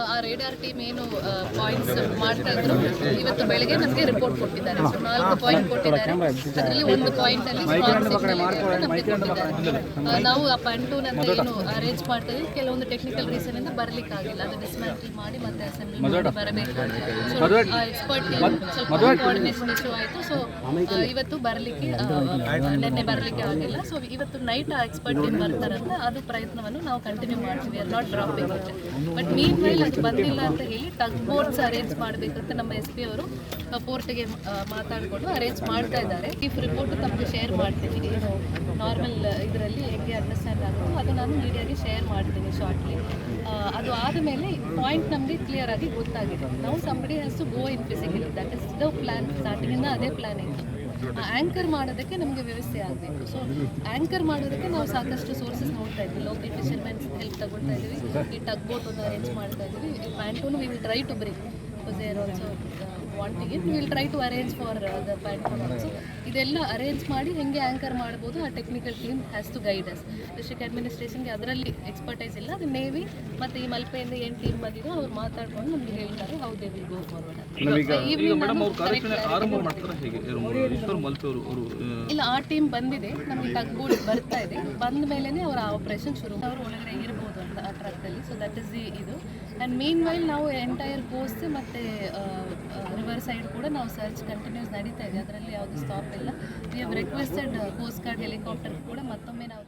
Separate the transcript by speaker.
Speaker 1: ಆ radar team ಏನು points ಮಾಡ್ತಾ ಇದ್ರು ಇವತ್ತು ಬೆಳಗ್ಗೆ ನಮಗೆ ರಿಪೋರ್ಟ್ ಕೊಟ್ಟಿದ್ದಾರೆ. ಸೊ ನಾಲ್ಕು ಪಾಯಿಂಟ್ ಕೊಟ್ಟಿದ್ದಾರೆ. ಅದರಲ್ಲಿ ಒಂದು ಪಾಯಿಂಟ್ ಅಲ್ಲಿ ನಮ್ಗೆ ಕೊಟ್ಟಿದ್ದಾರೆ. ನಾವು ಆ ಪಂಟೂನ್ ಅಂತ ಏನು ಅರೇಂಜ್ ಮಾಡ್ತಾ ಇದ್ವಿ. ಕೆಲವೊಂದು ಟೆಕ್ನಿಕಲ್ ರೀಸನ್ ಇಂದ ಬರ್ಲಿಕ್ಕೆ ಆಗಿಲ್ಲ ಅದು ಡಿಸ್ಮ್ಯಾಂಟಲ್ ಮಾಡಿ ಮತ್ತೆ ಅಸೆಂಬ್ಲಿ ಮಾಡಿ ಬರಬೇಕು. ಸೊ ಎಕ್ಸ್ಪರ್ಟ್ ಟೀಮ್ ಸ್ವಲ್ಪ ಕೋಆರ್ಡಿನೇಷನ್ ಇಶ್ಯೂ ಆಯಿತು. ಸೊ ಇವತ್ತು ಬರಲಿಕ್ಕೆ ನಿನ್ನೆ ಬರಲಿಕ್ಕೆ ಆಗಿಲ್ಲ. ಸೊ ಇವತ್ತು ನೈಟ್ ಆ ಎಕ್ಸ್ಪರ್ಟ್ ಟೀಮ್ ಬರ್ತಾರಂತ ಅದು ಪ್ರಯತ್ನವನ್ನು ನಾವು ಕಂಟಿನ್ಯೂ ಮಾಡ್ತೀವಿ. Are not dropping but meanwhile ಅದು ಬಂದಿಲ್ಲ ಅಂತ ಹೇಳಿ ಟಗ್ ಬೋಟ್ಸ್ ಅರೇಂಜ್ ಮಾಡಬೇಕಂತ ನಮ್ಮ ಎಸ್ ಪಿ ಅವರು ಪೋರ್ಟ್ಗೆ ಮಾತಾಡಿಕೊಂಡು ಅರೇಂಜ್ ಮಾಡ್ತಾ ಇದ್ದಾರೆ. ಇಫ್ ರಿಪೋರ್ಟ್ ತಮಗೆ ಶೇರ್ ಮಾಡ್ತೀನಿ. ನಾರ್ಮಲ್ ಇದರಲ್ಲಿ ಹೆಂಗೆ ಅಂಡರ್ಸ್ಟ್ಯಾಂಡ್ ಆಗುತ್ತೋ ಅದು ನಾನು ಮೀಡಿಯಾಗೆ ಶೇರ್ ಮಾಡ್ತೀನಿ ಶಾರ್ಟ್ಲಿ ಅದು ಆದಮೇಲೆ ಪಾಯಿಂಟ್ ನಮಗೆ ಕ್ಲಿಯರ್ ಆಗಿ ಗೊತ್ತಾಗಿದೆ. ನಾವು somebody has to go in physically that is the plan ಸ್ಟಾರ್ಟಿಂಗಿಂದ ಅದೇ ಪ್ಲಾನ್ ಇತ್ತು ಆ್ಯಂಕರ್ ಮಾಡೋದಕ್ಕೆ ನಮಗೆ ವ್ಯವಸ್ಥೆ ಆಗಬೇಕು. ಸೊ ಆ್ಯಂಕರ್ ಮಾಡೋದಕ್ಕೆ ನಾವು ಸಾಕಷ್ಟು ಸೋರ್ಸಸ್ ನೋಡ್ತಾ ಇದ್ವಿ. ಲೋಕಲ್ ಫಿಶರ್ಮೆನ್ಸ್ ಹೆಲ್ಪ್ ತಗೊಳ್ತಾ ಇದ್ವಿ. ಈ ಟಗ್ ಬೋಟ್ ಅರೇಂಜ್ ಮಾಡ್ತಾ ಇದ್ವಿ. Pontoon we will try to it will try to arrange for the pontoon also ಇದೆಲ್ಲ ಅರೇಂಜ್ ಮಾಡಿ ಹೆಂಗೆ ಆ್ಯಂಕರ್ ಮಾಡ್ಬೋದು ಆ technical team has to guide us district ಅಡ್ಮಿನಿಸ್ಟ್ರೇಷನ್ಗೆ ಅದರಲ್ಲಿ ಎಕ್ಸ್ಪರ್ಟೈಸ್ ಇಲ್ಲ. ಅದು ನೇವಿ ಮತ್ತು ಈ ಮಲ್ಪೆಯಿಂದ ಏನು ಟೀಮ್ ಬಂದಿದೋ ಅವ್ರು ಮಾತಾಡ್ಕೊಂಡು ನಮಗೆ ಹೇಳ್ತಾರೆ how they will go forward ಇಲ್ಲ ಆ ಟೀಮ್ ಬಂದಿದೆ. ನಮಗೆ ಟಗ್ಬೋಟ್ ಬರ್ತಾ ಇದೆ. ಬಂದ ಮೇಲೇ ಅವರ ಆಪರೇಷನ್ ಶುರು ಅವ್ರು ಒಳಗಡೆ ಇರ್ಬೋದು ಅಂತ ಆ ಸೊ ದಟ್ ಇಸ್ ದಿ ಇದು. ಆ್ಯಂಡ್ ಮೇನ್ ವೈಲ್ ನಾವು ಎಂಟೈರ್ ಕೋಸ್ಟ್ ಮತ್ತು ರಿವರ್ ಸೈಡ್ ಕೂಡ ನಾವು ಸರ್ಚ್ ಕಂಟಿನ್ಯೂಸ್ ನಡೀತಾ ಇದೆ. ಅದರಲ್ಲಿ ಯಾವುದು ಸ್ಟಾಪ್ ಇಲ್ಲ. We have requested coast guard helicopter ಕೂಡ ಮತ್ತೊಮ್ಮೆ ನಾವು